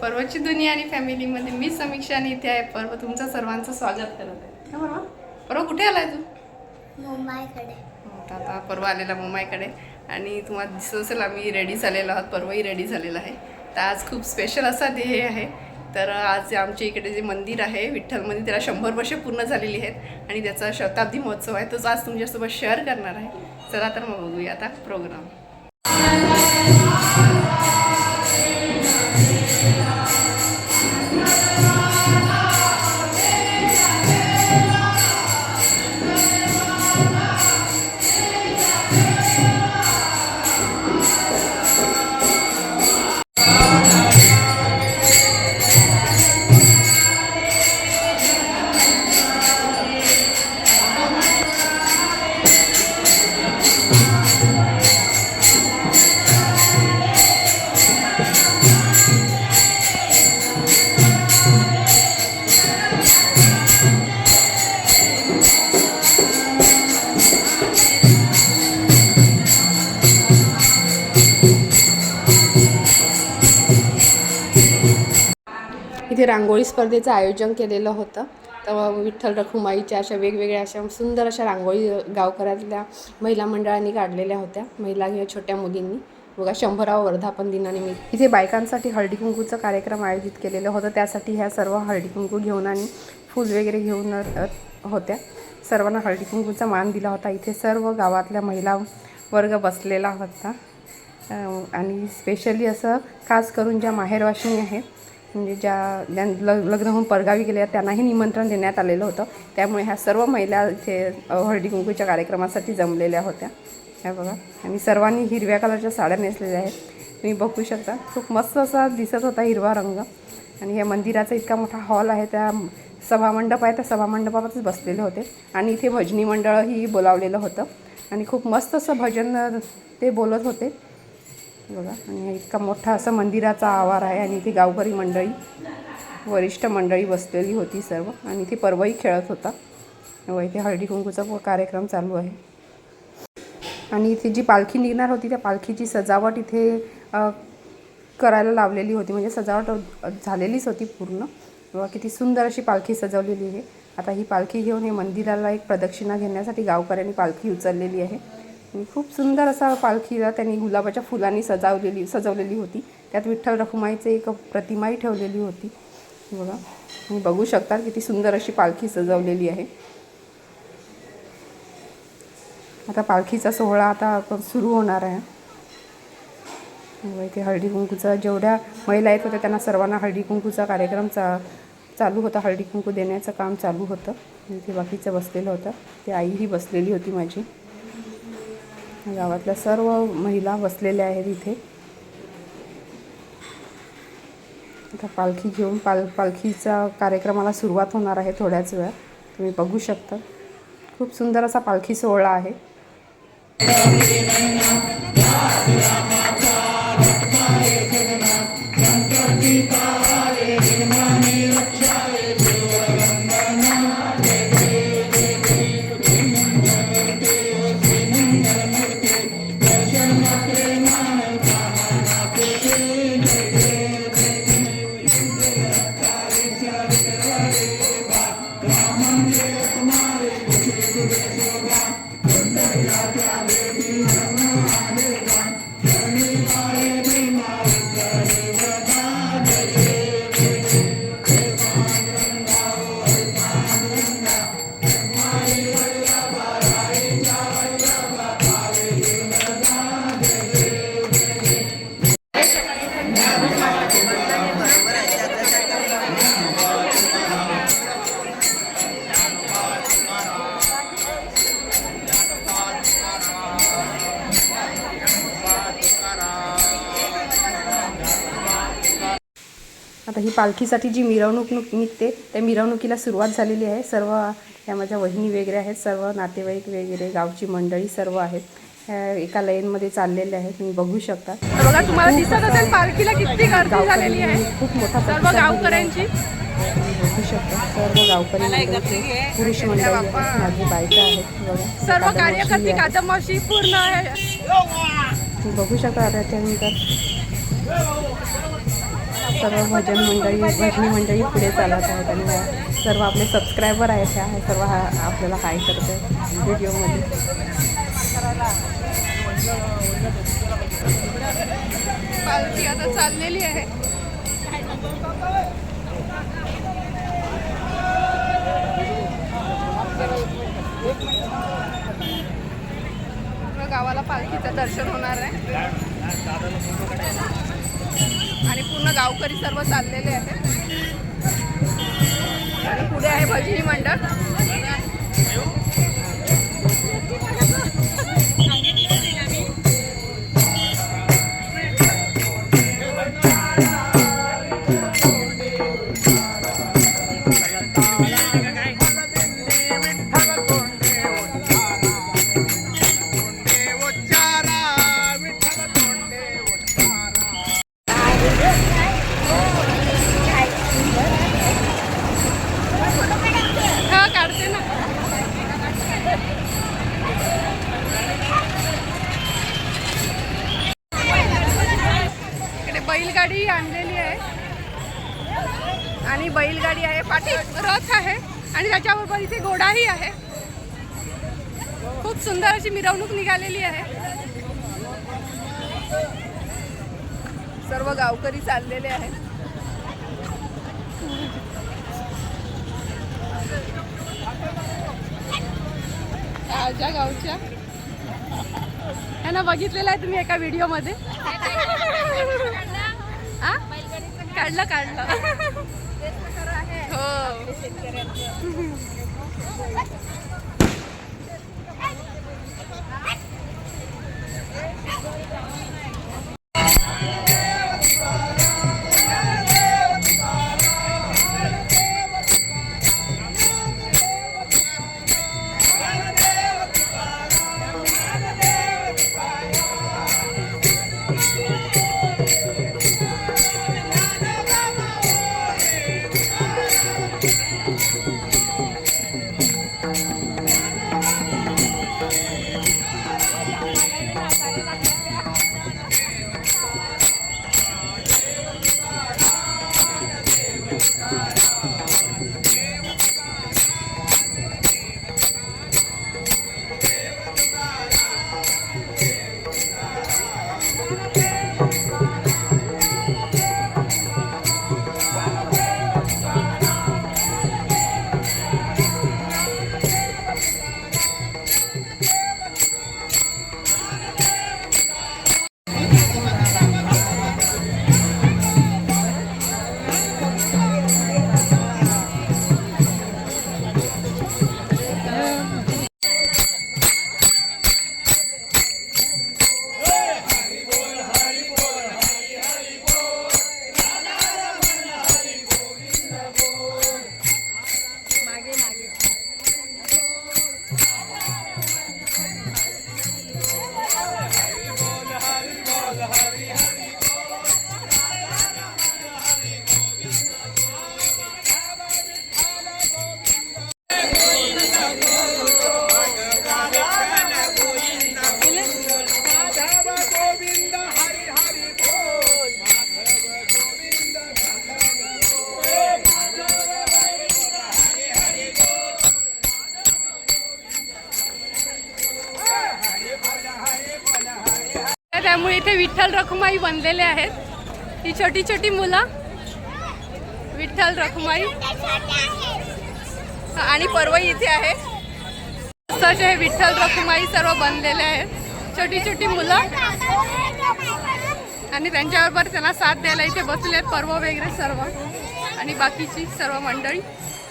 पर्वची दुनिया आणि फॅमिलीमध्ये मी समीक्षा आणि इथे आहे पर्व. तुमचं सर्वांचं स्वागत करत आहे. पर्व? कुठे आलाय तू? मुंबईकडे. आता पर्व आलेला मुंबईकडे. आणि तुम्हाला दिसत असेल आम्ही रेडी झालेलो आहोत. पर्वही रेडी झालेला आहे. तर आज खूप स्पेशल असा हे आहे. तर आज आमच्या इकडे जे मंदिर आहे विठ्ठल मंदिर त्याला शंभर वर्ष पूर्ण झालेली आहेत. आणि त्याचा शताब्दी महोत्सव आहे. तोच आज तुमच्यासोबत शेअर करणार आहे. चला तर मग बघूया आता प्रोग्राम रांगोळी स्पर्धेचं आयोजन केलेलं होतं. तेव्हा विठ्ठल रखुमाईच्या अशा वेगवेगळ्या अशा सुंदर अशा रांगोळी गावकऱ्यातल्या महिला मंडळांनी काढलेल्या होत्या. महिला किंवा छोट्या मुलींनी. बघा शंभरावं वर्धापन दिनानिमित्त. इथे बायकांसाठी हळदी कुंकूचा कार्यक्रम आयोजित केलेलं होतं. त्यासाठी ह्या सर्व हळदी कुंकू घेऊन आणि फूल वगैरे घेऊन होत्या. सर्वांना हळदी कुंकूचा मान दिला होता. इथे सर्व गावातल्या महिला वर्ग बसलेला होता. आणि स्पेशली असं खास करून ज्या माहेरवाशिनी आहेत म्हणजे ज्या ज्या लग्न होऊन परगावी गेल्या त्यांनाही निमंत्रण देण्यात आलेलं होतं. त्यामुळे ह्या सर्व महिला इथे हळदी कुंकूच्या कार्यक्रमासाठी जमलेल्या होत्या. ह्या बघा. आणि सर्वांनी हिरव्या कलरच्या साड्या नेसलेल्या आहेत. तुम्ही बघू शकता. खूप मस्त असा दिसत होता हिरवा रंग. आणि या मंदिराचा इतका मोठा हॉल आहे. त्या सभामंडप आहे त्या सभामंडपातच बसलेले होते. आणि इथे भजनी मंडळही बोलावलेलं होतं. आणि खूप मस्त असं भजन ते बोलत होते. बघा. आणि इतका मोठा असं मंदिराचा आवार आहे आणि इथे गावकरी मंडळी वरिष्ठ मंडळी बसलेली होती सर्व. आणि इथे परवाही खेळत होता. व इथे हळदी कुंकूचा कार्यक्रम चालू आहे. आणि इथे जी पालखी निघणार होती त्या पालखीची सजावट इथे करायला लावलेली होती. म्हणजे सजावट झालेलीच होती पूर्ण. बघा किती सुंदर अशी पालखी सजवलेली आहे. आता ही पालखी घेऊन हे मंदिराला एक प्रदक्षिणा घेण्यासाठी गावकऱ्यांनी पालखी उचललेली आहे. खूप सुंदर असा पालखीला त्यांनी गुलाबाच्या फुलांनी सजावलेली सजवलेली होती. त्यात विठ्ठल रखुमाईचे एक प्रतिमाही ठेवलेली होती. बघा. तुम्ही बघू शकता किती सुंदर अशी पालखी सजवलेली आहे. आता पालखीचा सोहळा आता सुरू होणार आहे. इथे हळदी कुंकूचा जेवढ्या महिला येत होत्या त्यांना सर्वांना हळदी कुंकूचा कार्यक्रम चा चालू होता. हळदी कुंकू देण्याचं काम चालू होतं. इथे बाकीचं बसलेलं होतं. ते आईही बसलेली होती माझी. गावातल्या सर्व महिला बसलेल्या आहेत इथे. आता पालखी घेऊन पाल पालखीचा कार्यक्रमाला सुरुवात होणार आहे थोड्याच वेळ तुम्ही बघू शकता. खूप सुंदर असा पालखी सोहळा आहे. पालखीसाठी जी मिरवणूक नुक- निघते त्या मिरवणुकीला सुरुवात झालेली आहे. सर्व ह्या माझ्या वहिनी वगैरे आहेत सर्व नातेवाईक वगैरे गावची मंडळी सर्व आहेत. एका लाईनमध्ये चाललेल्या आहेत तुम्ही बघू शकता. बघा तुम्हाला दिसत असेल पालखीला किती गर्दी झालेली आहे. खूप मोठा सर्व. गावकऱ्यांची. बघू शकता सर्व गावकरी पुरुष मंडळी माझी बायका आहेत. बघा सर्व कार्यकर्ते. कादंबाशी पूर्ण आहे. तुम्ही बघू शकता आता त्यानंतर सर्व भजन मंडळी भजनी मंडळी पुढे चालत आहेत आणि सर्व आपले सबस्क्रायबर आहेत ह्या सर्व हा आपल्याला हाय करते व्हिडिओमध्ये. पालखी आता चाललेली आहे. गावाला पालखीचं दर्शन होणार आहे. आणि पूर्ण गावकरी सर्व चाललेले आहेत. आणि पुढे आहे भजनी मंडळ. आणि त्याच्याबरोबर इथे घोडाही आहे. खूप सुंदर अशी मिरवणूक निघालेली आहे. सर्व गावकरी चाललेले आहेत. आजा गावच्या. यांना बघितलेलं आहे तुम्ही एका व्हिडिओमध्ये? काढलं काढलं. हो विठ्ठल रखुमाई बनलेले आहेत. ही छोटी छोटी मुलं. विठ्ठल रखुमाई. आणि परवई इथे आहे. तसे हे विठ्ठल रखुमाई सर्व बनलेले आहेत. छोटी छोटी मुलं. आणि त्यांच्याबरोबर त्यांना साथ द्यायला इथे बसले आहेत पर्व वगैरे सर्व. आणि बाकीची सर्व मंडळी.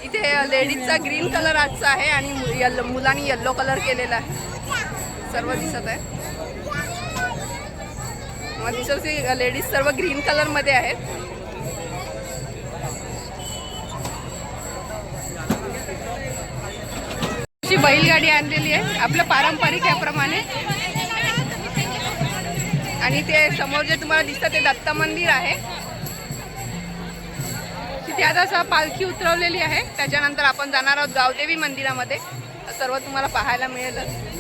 इथे लेडीजचा ग्रीन कलर आजचा आहे आणि येल्लो मुलांनी येल्लो कलर केलेला आहे. सर्व दिसत आहे. मग लेडीज सर्व ग्रीन कलरमध्ये आहेत. अशी बैलगाडी आणलेली आहे. आपलं पारंपरिक याप्रमाणे. आणि ते समोर जे तुम्हाला दिसतं ते दत्त मंदिर आहे. तिथे आता असं पालखी उतरवलेली आहे. त्याच्यानंतर आपण जाणार आहोत गावदेवी मंदिरामध्ये. सर्व तुम्हाला पाहायला मिळेलच.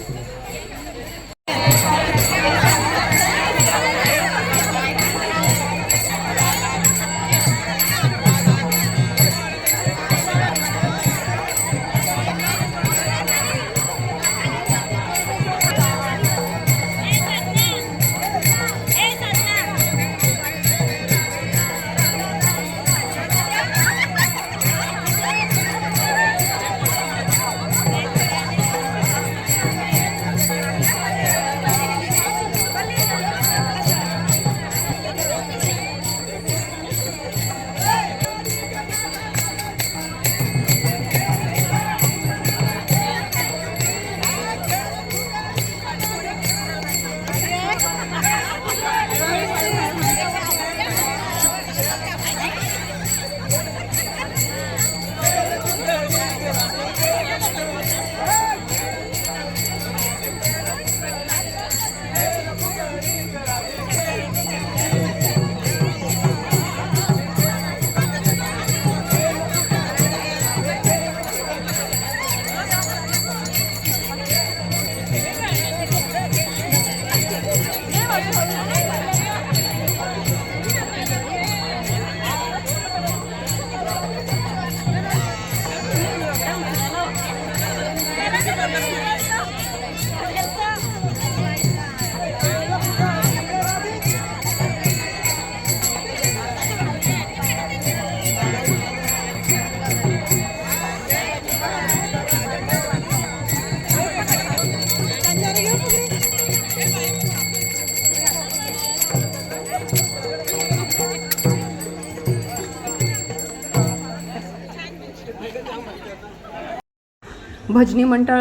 भजनी मंडळ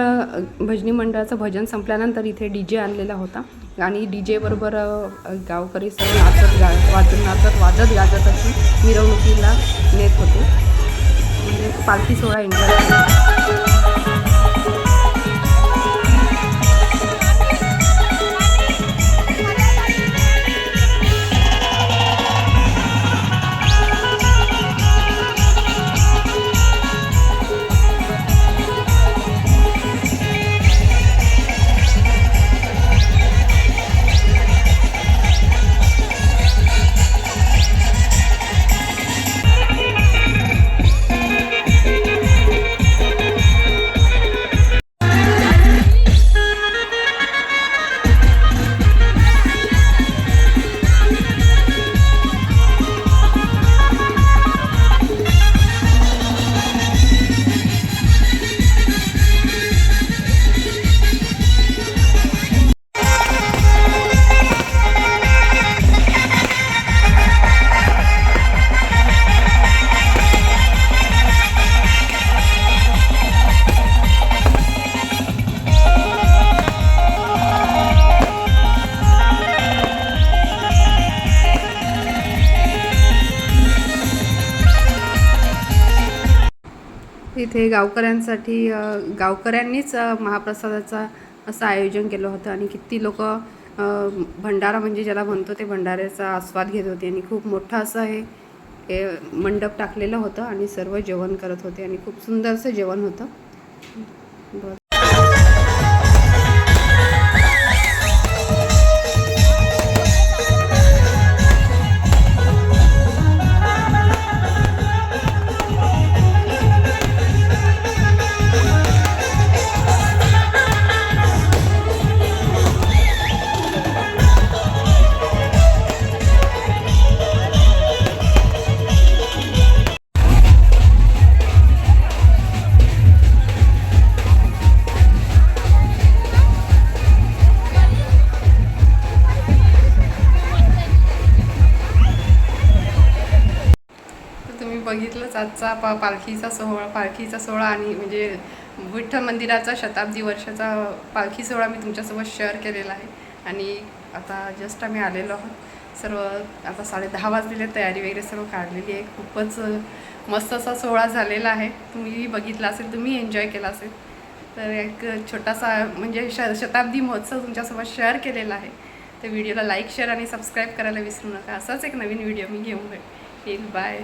भजनी मंडळाचं भजन संपल्यानंतर इथे डी जे आणलेला होता. आणि डी जेबरोबर गावकरी सर्व नाचत गा वाजत नाचत वाजत गाजत अशी मिरवणुकीला नेत होते. म्हणजे पालखी सोहळा एन्जॉय इथे गावकऱ्यांसाठी गावकऱ्यांनीच महाप्रसादाचा असं आयोजन केलं होतं आणि किती लोक भंडारा म्हणजे ज्याला म्हणतो ते भंडाऱ्याचा आस्वाद घेत होते आणि खूप मोठं असं हे हे मंडप टाकलेलं होतं आणि सर्व जेवण करत होते आणि खूप सुंदरसं जेवण होतं. बरं. सातचा आजचा पा पालखीचा सोहळा पालखीचा सोहळा आणि म्हणजे विठ्ठल मंदिराचा शताब्दी वर्षाचा पालखी सोहळा मी तुमच्यासोबत शेअर केलेला आहे. आणि आता जस्ट आम्ही आलेलो आहोत. सर्व आता साडे दहा वाजलेले तयारी वगैरे सर्व काढलेली आहे. खूपच मस्त असा सोहळा झालेला आहे. तुम्हीही बघितला असेल तुम्ही एन्जॉय केला असेल. तर एक छोटासा म्हणजे श शताब्दी महोत्सव तुमच्यासोबत शेअर केलेला आहे. तर व्हिडिओला लाईक शेअर आणि सबस्क्राईब करायला विसरू नका. असाच एक नवीन व्हिडिओ मी घेऊन येईल. बाय